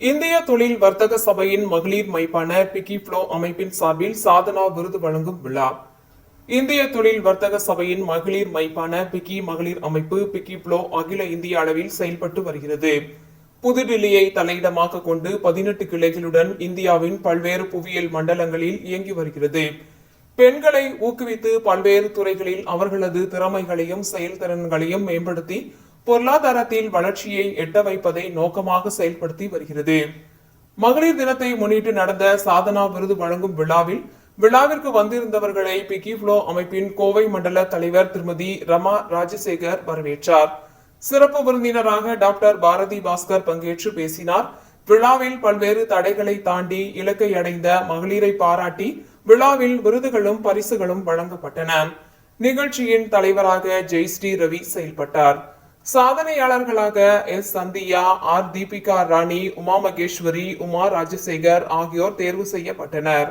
இந்திய தொழில் வர்த்தக சபையின் மகளிர் மைப்பான பிக்கி ஃப்ளோ அமைப்பின் சார்பில் சாதனா விருது வழங்கும் விழா. இந்திய தொழில் வர்த்தக சபையின் மகளிர் மைப்பான பிக்கி மகளிர் அமைப்பு பிக்கி ஃப்ளோ அகில இந்திய அளவில் செயல்பட்டு வருகிறது. புதுடில்லியை தலையிடமாக கொண்டு பதினெட்டு கிளைகளுடன் இந்தியாவின் பல்வேறு புவியியல் மண்டலங்களில் இயங்கி வருகிறது. பெண்களை ஊக்குவித்து பல்வேறு துறைகளில் அவர்களது திறமைகளையும் செயல்திறன்களையும் மேம்படுத்தி பொருளாதாரத்தில் வளர்ச்சியை எட்ட வைப்பதை நோக்கமாக செயல்படுத்தி வருகிறது. மகளிர் தினத்தை முன்னிட்டு நடந்த சாதனா விருது வழங்கும் விழாவில் விழாவிற்கு வந்திருந்தவர்களை பிகிஃப்ளோ அமைப்பின் கோவை மண்டல தலைவர் திருமதி ரமா ராஜசேகர் வரவேற்றார். சிறப்பு விருந்தினராக டாக்டர் பாரதி பாஸ்கர் பங்கேற்று பேசினார். விழாவில் பல்வேறு தடைகளை தாண்டி இலக்கை அடைந்த மகளிரை பாராட்டி விழாவில் விருதுகளும் பரிசுகளும் வழங்கப்பட்டன. நிகழ்ச்சியின் தலைவராக ஜெய்ஸ்ரீ ரவி செயல்பட்டார். சாதனையாளர்களாக எஸ். சந்தியா ஆர். தீபிகா ராணி உமா மகேஸ்வரி உமா ராஜசேகர் ஆகியோர் தேர்வு செய்யப்பட்டனர்.